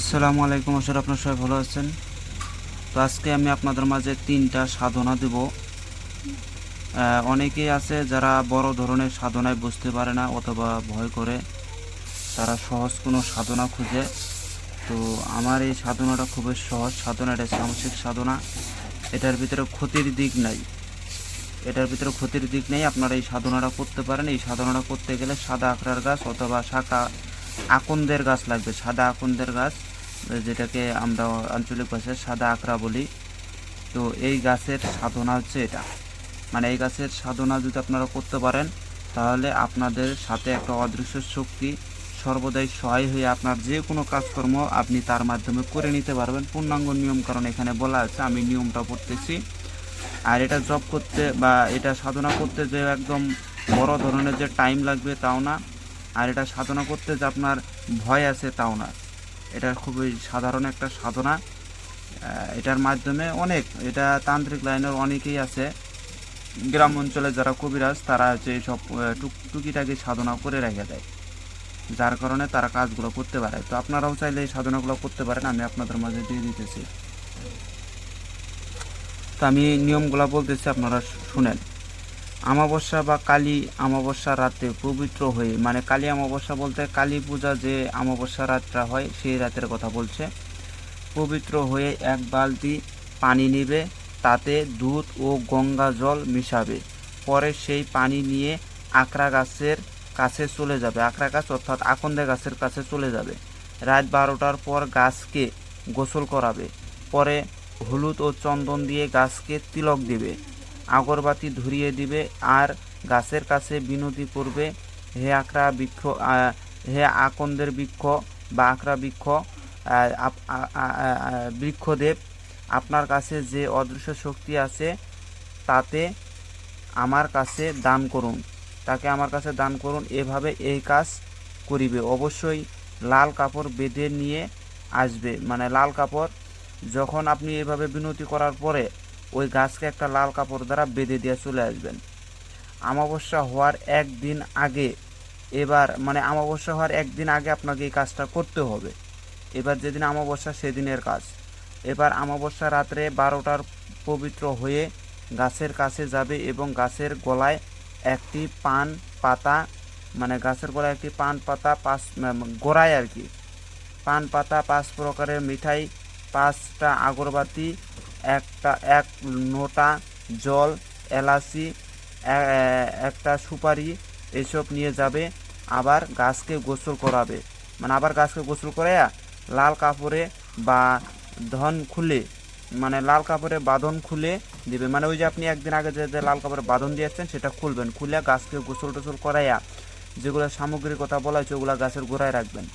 আসসালামু আলাইকুম আসলে আপনার সবাই ভালো আছেন। তো আজকে আমি আপনাদের মাঝে তিনটা সাধনা দেব। অনেকেই আছে যারা বড় ধরনের সাধনায় বুঝতে পারে না অথবা ভয় করে। তারা সহজ কোনো সাধনা খুঁজে। তো আমার এই সাধনাটা খুবই সহজ। সাধনা এটা সামসিক সাধনা। এটার ভিতরে ক্ষতির দিক নাই। এটার ভিতরে ক্ষতির দিক নেই। আপনারা এই সাধনাটা করতে পারেন। এই সাধনাটা করতে গেলে সাদা আখড়ার গাছ অথবা শাখা আকন্দের গাছ লাগবে। সাদা আকন্দের গাছ যেটাকে আমরা আঞ্চলিক ভাষায় সাদা আখড়া বলি। তো এই গাছের সাধনা হচ্ছে এটা। মানে এই গাছের সাধনা যদি আপনারা করতে পারেন, তাহলে আপনাদের সাথে একটা অদৃশ্য শক্তি সর্বদাই সহায় হয়ে আপনার যে কোনো কাজকর্ম আপনি তার মাধ্যমে করে নিতে পারবেন। পূর্ণাঙ্গ নিয়ম, কারণ এখানে বলা আছে, আমি নিয়মটা পড়তেছি। আর এটা জব করতে বা এটা সাধনা করতে যে একদম বড় ধরনের যে টাইম লাগবে তাও না। আর এটা সাধনা করতে যে আপনার ভয় আছে তাও না। এটা খুবই সাধারণ একটা সাধনা। এটার মাধ্যমে অনেক, এটা তান্ত্রিক লাইনের অনেকেই আছে। গ্রাম অঞ্চলে যারা কবিরাজ, তারা হচ্ছে সব টুক, টুকিটাকি সাধনা করে রেখে দেয়। যার কারণে তারা কাজগুলো করতে পারে। তো আপনারাও চাইলে এই সাধনাগুলো করতে পারেন, আমি আপনাদের মাঝে দিয়ে দিতেছি। তো আমি নিয়মগুলো বলতেছি, আপনারা শুনেন। আমাবস্যা বা কালী আমাবস্যা রাতে পবিত্র হয়ে মানে কালী আমাবস্যা বলতে কালী পূজা যে আমাবস্যা রাতটা হয়, সেই রাতের কথা বলছে। পবিত্র হয়ে এক বালতি পানি নেবে, তাতে দুধ ও গঙ্গা জল মিশাবে। পরে সেই পানি নিয়ে আকরা গাছের কাছে চলে যাবে। আকরা গাছ অর্থাৎ আকন্দে গাছের কাছে চলে যাবে। রাত বারোটার পর গাছকে গোসল করাবে। পরে হলুদ ও চন্দন দিয়ে গাছকে তিলক দিবে। আগরবাতি ধরিয়ে দিবে, আর গাছের কাছে বিনতি করবে, হে আকরা বৃক্ষ হে আকন্দের বৃক্ষ বা আকরা বৃক্ষ বৃক্ষদেব, আপনার কাছে যে অদৃশ্য শক্তি আছে, তাতে আমার কাছে দান করুন। তাকে আমার কাছে দান করুন, এভাবে এই কাজ করিবে। অবশ্যই লাল কাপড় বেঁধে নিয়ে আসবে। মানে লাল কাপড়, যখন আপনি এভাবে বিনতি করার পরে ওই গাছকে একটা লাল কাপড় দ্বারা বেঁধে দিয়ে চলে আসবেন। আমাবস্যা হওয়ার একদিন আগে এবার মানে আমাবস্যা হওয়ার একদিন আগে আপনাকে এই কাজটা করতে হবে। এবার যেদিন আমাবস্যা, সেদিনের কাজ। এবার আমাবস্যা রাত্রে বারোটার পবিত্র হয়ে গাছের কাছে যাবে এবং গাছের গলায় একটি পান পাতা মানে গাছের গলায় একটি পান পাতা, পাঁচ গোড়ায় আর কি। পান পাতা, পাঁচ প্রকারের মিঠাই, পাঁচটা আগরবাতি একটা, এক নোটা জল, এলাচি একটা সুপারি এসব নিয়ে যাবে, আবার গাছকে গোসল করাবে। মানে আবার গাছকে গোসল করাইয়া লাল কাপড়ে বা ধন খুলে মানে লাল কাপড়ে বাঁধন খুলে দিবে। মানে ওই যে আপনি একদিন আগে যে যে লাল কাপড়ে বাঁধন দিয়েছেন, সেটা খুলবেন। খুলে গাছকে গোসল টোসল করাইয়া যেগুলো সামগ্রীর কথা বলা হয়েছে, ওগুলো গাছের গোড়ায় রাখবেন।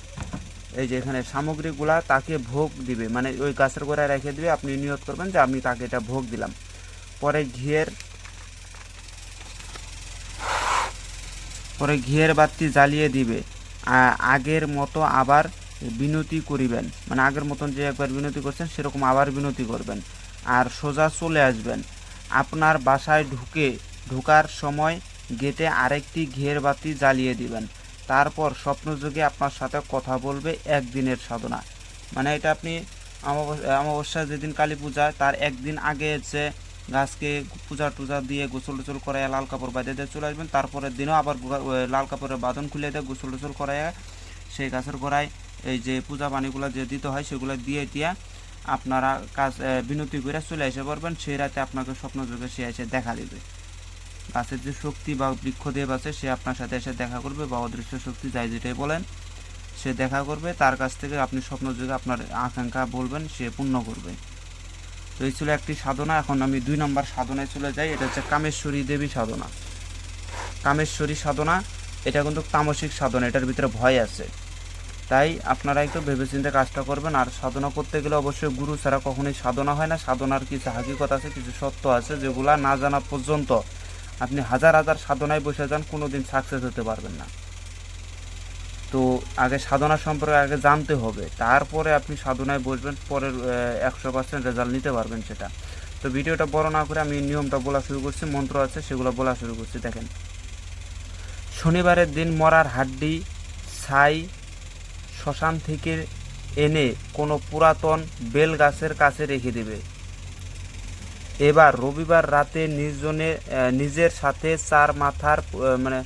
এই যে এখানে সামগ্রীগুলা তাকে ভোগ দিবে মানে ওই গাছের গোড়ায় রেখে দিবে, আপনি নিয়ত করবেন যে আমি তাকে এটা ভোগ দিলাম। পরে ঘিয়ের পরে ঘিয়ের বাতি জ্বালিয়ে দিবে। আগের মতো আবার বিনতি করিবেন। মানে আগের মতন যে একবার বিনতি করছেন, সেরকম আবার বিনতি করবেন। আর সোজা চলে আসবেন। আপনার বাসায় ঢুকে, ঢোকার সময় গেটে আরেকটি ঘিয়ের বাতি জ্বালিয়ে দিবেন। তারপর স্বপ্নযোগে আপনার সাথে কথা বলবে একদিনের সাধনা। মানে এটা আপনি অমাবস- অমাবস্যা যেদিন কালী পূজা, তার একদিন আগে যে গাছকে পূজা টুজা দিয়ে গোসল টোসল করাইয়া লাল কাপড় বাঁধে দিয়ে চলে আসবেন, তারপরের দিনও আবার লাল কাপড়ের বাঁধন খুলে দিয়ে গোসল টোসল করাইয়া সেই গাছের গোড়ায় এই যে পূজা পানিগুলো যে দিতে হয়, সেগুলো দিয়ে দিয়া আপনারা কাজ বিনতি করে চলে এসে পারবেন। সেই রাতে আপনাকে স্বপ্ন যুগে সে এসে দেখা দেবে। গাছের যে শক্তি বা বৃক্ষদেব আছে, সে আপনার সাথে এসে দেখা করবে বা অদৃশ্য শক্তি যাই যেটাই বলেন, সে দেখা করবে, তার কাছ থেকে আপনি স্বপ্ন যুগে আপনার আকাঙ্ক্ষা বলবেন, সে পূর্ণ করবে। তো এই ছিল একটি সাধনা, এখন আমি দুই নম্বর সাধনায় চলে যাই, এটা হচ্ছে কামেশ্বরী দেবী সাধনা। কামেশ্বরী সাধনা, এটা কিন্তু তামসিক সাধনা, এটার ভিতরে ভয় আছে। তাই আপনারা একটু ভেবেচিন্তে কাজটা করবেন, আর সাধনা করতে গেলে অবশ্যই গুরু ছাড়া কখনোই সাধনা হয় না, সাধনার কিছু হাকিকত আছে, কিছু সত্য আছে, যেগুলা না জানা পর্যন্ত আপনি হাজার হাজার সাধনায় বসে যান কোনো দিন সাকসেস হতে পারবেন না। তো আগে সাধনা সম্পর্কে আগে জানতে হবে। তারপরে আপনি সাধনায় বসবেন, পরের একশো পার্সেন্ট রেজাল্ট নিতে পারবেন সেটা। তো ভিডিওটা বড় না করে আমি নিয়মটা বলা শুরু করছি, মন্ত্র আছে, সেগুলো বলা শুরু করছি, দেখেন। শনিবারের দিন মরার হাড্ডি, ছাই, শ্মশান থেকে এনে কোনো পুরাতন বেল গাছের কাছে রেখে দেবে। এবার রবিবার রাতে নির্জনে নিজের সাথে চার মাথার মানে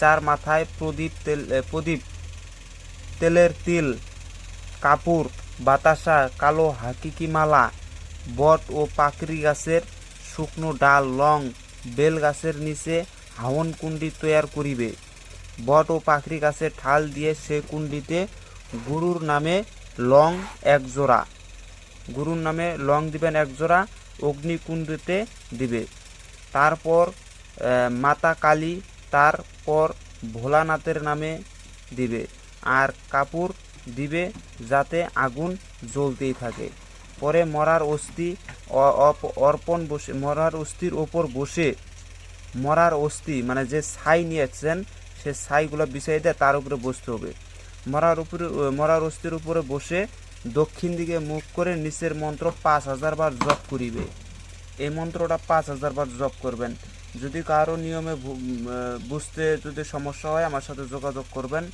চার মাথায় প্রদীপ তেল প্রদীপ তেলের তিল, কাপড়, বাতাসা, কালো হাকিকি মালা বট ও পাকড়ি গাছের শুকনো ডাল, লং বেল গাছের নিচে হাওন কুণ্ডি তৈয়ার করিবে। বট ও পাখরি গাছের ঠাল দিয়ে সে কুণ্ডিতে গুরুর নামে লং এক জোড়া গুরুর নামে লং দিবেন এক জোড়া অগ্নিকুণ্ডতে দিবে। তারপর মাতা কালী তারপর ভোলানাথের নামে দিবে আর কাপড় দিবে যাতে আগুন জ্বলতেই থাকে। পরে মরার অস্থি অর্পণ বসে, মরার অস্থির ওপর বসে মরার অস্থি মানে যে ছাই নিয়েছেন, সে ছাইগুলো বিছাই দিয়ে, তার উপরে বসতে হবে। মরার উপরে, মরার অস্থির উপরে বসে দক্ষিণ দিকে মুখ করে নিচের মন্ত্র পাঁচ হাজার বার জপ করিবে। এই মন্ত্রটা পাঁচ হাজার বার জপ করবেন। যদি কারও নিয়মে বুঝতে যদি সমস্যা হয়, আমার সাথে যোগাযোগ করবেন।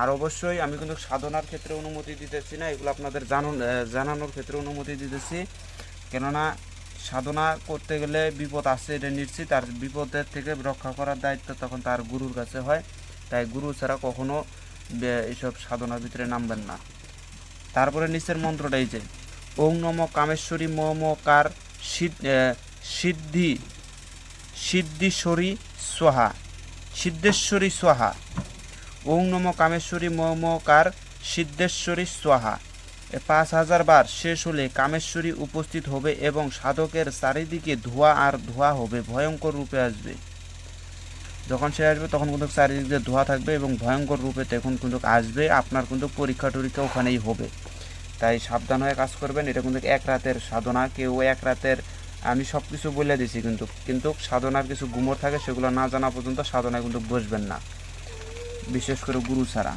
আর অবশ্যই আমি কিন্তু সাধনার ক্ষেত্রে অনুমতি দিতেছি না, এগুলো আপনাদের জানুন জানানোর ক্ষেত্রে অনুমতি দিতেছি। কেননা সাধনা করতে গেলে বিপদ আসছে এটা নিশ্চিত। আর বিপদের থেকে রক্ষা করার দায়িত্ব তখন তার গুরুর কাছে হয়। তাই গুরু ছাড়া কখনো এইসব সাধনার ভিতরে নামবেন না। তারপরে নিচের মন্ত্রটা এই যে, ওং নম কামেশ্বরী মমকার সিদ্ধি সিদ্ধীশ্বরী সোহা সিদ্ধেশ্বরী সোহা ওং নম কামেশ্বরী মম কার সিদ্ধেশ্বরী সোহা পাঁচ হাজার বার শেষ হলে কামেশ্বরী উপস্থিত হবে এবং সাধকের চারিদিকে ধোঁয়া আর ধোঁয়া হবে, ভয়ঙ্কর রূপে আসবে। যখন সে আসবে, তখন কিন্তু চারিদিক দিয়ে ধোঁয়া থাকবে এবং ভয়ঙ্কর রূপে তখন কিন্তু আসবে, আপনার কিন্তু পরীক্ষা টরীক্ষা ওখানেই হবে। তাই সাবধান হয়ে কাজ করবেন, এটা কিন্তু এক রাতের সাধনা, কেউ এক রাতের, আমি সব কিছু বলে দিছি কিন্তু কিন্তু সাধনার কিছু গুমর থাকে, সেগুলো না জানা পর্যন্ত সাধনায় কিন্তু বসবেন না, বিশেষ করে গুরু ছাড়া।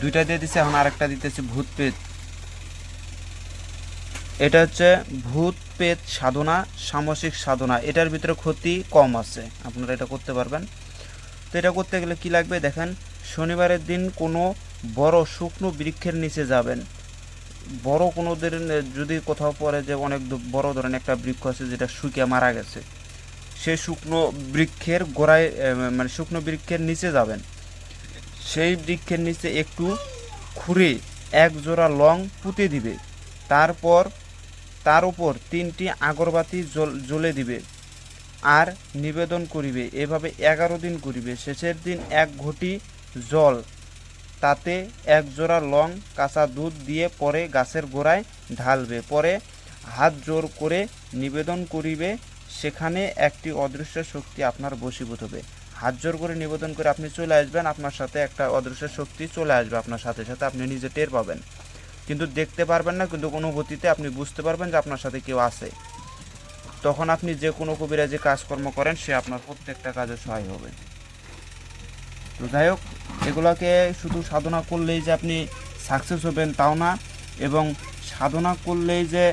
দুইটা দিয়ে দিছে, এখন আরেকটা দিতেছি ভূত পেত এটা হচ্ছে ভূত পেত সাধনা, সামসিক সাধনা, এটার ভিতরে ক্ষতি কম আছে। আপনারা এটা করতে পারবেন। তো এটা করতে গেলে কি লাগবে? দেখেন, শনিবারের দিন কোনো বড় শুকনো বৃক্ষের নিচে যাবেন। বড় কোনো যদি কোথাও পরে যে অনেক বড় ধরনের একটা বৃক্ষ আছে যেটা শুকিয়ে মারা গেছে সেই শুকনো বৃক্ষের গোড়ায় মানে শুকনো বৃক্ষের নিচে যাবেন। সেই বৃক্ষের নিচে একটু খুঁড়ে এক জোড়া লং পুঁতে দিবে। তারপর তার উপর তিনটি আগরবাতি জ্বল- দিবে আর নিবেদন করিবে। এভাবে এগারো দিন করিবে। শেষের দিন এক ঘটি জল, তাতে এক জোড়া লং কাঁচা দুধ দিয়ে পরে গাছের গোড়ায় ঢালবে। পরে হাত জোর করে নিবেদন করিবে। সেখানে একটি অদৃশ্য শক্তি আপনার বশীভূত হবে। হাত জোর করে নিবেদন করে আপনি চলে আসবেন। আপনার সাথে একটা অদৃশ্য শক্তি চলে আসবে। আপনার সাথে সাথে আপনি নিজে টের পাবেন। কিন্তু দেখতে পারবেন না, কিন্তু অনুভূতিতে আপনি বুঝতে পারবেন যে আপনার সাথে কেউ আছে। তখন আপনি যে কোনো কবিরাজি কাজকর্ম করেন, সে আপনার প্রত্যেকটা কাজে সহায় হবে। তো যাই হোক, এগুলোকে শুধু সাধনা করলেই যে আপনি সাকসেস হবেন তাও না, এবং সাধনা করলেই যে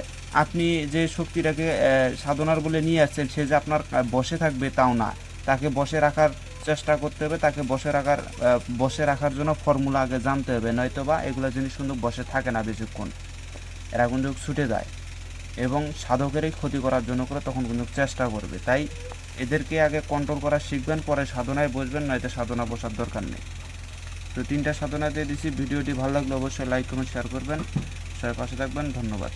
আপনি যে শক্তিটাকে সাধনার বলে নিয়ে আসছেন, সে যে আপনার বসে থাকবে তাও না। তাকে বসে রাখার চেষ্টা করতে হবে, তাকে বসে রাখার বসে রাখার জন্য ফর্মুলা আগে জানতে হবে নয়তো বা এগুলো জিনিস কিন্তু বসে থাকে না বেশিক্ষণ। এরা কিন্তু ছুটে যায় এবং সাধকেরই ক্ষতি করার জন্য করে তখন কিন্তু চেষ্টা করবে। তাই এদেরকে আগে কন্ট্রোল করা শিখবেন, পরে সাধনায় বসবেন, নয়তো সাধনা বসার দরকার নেই। তো তিনটা সাধনা দিয়ে দিছি। ভিডিওটি ভালো লাগলে অবশ্যই লাইক কমেন্ট শেয়ার করবেন। সবাই পাশে থাকবেন। ধন্যবাদ।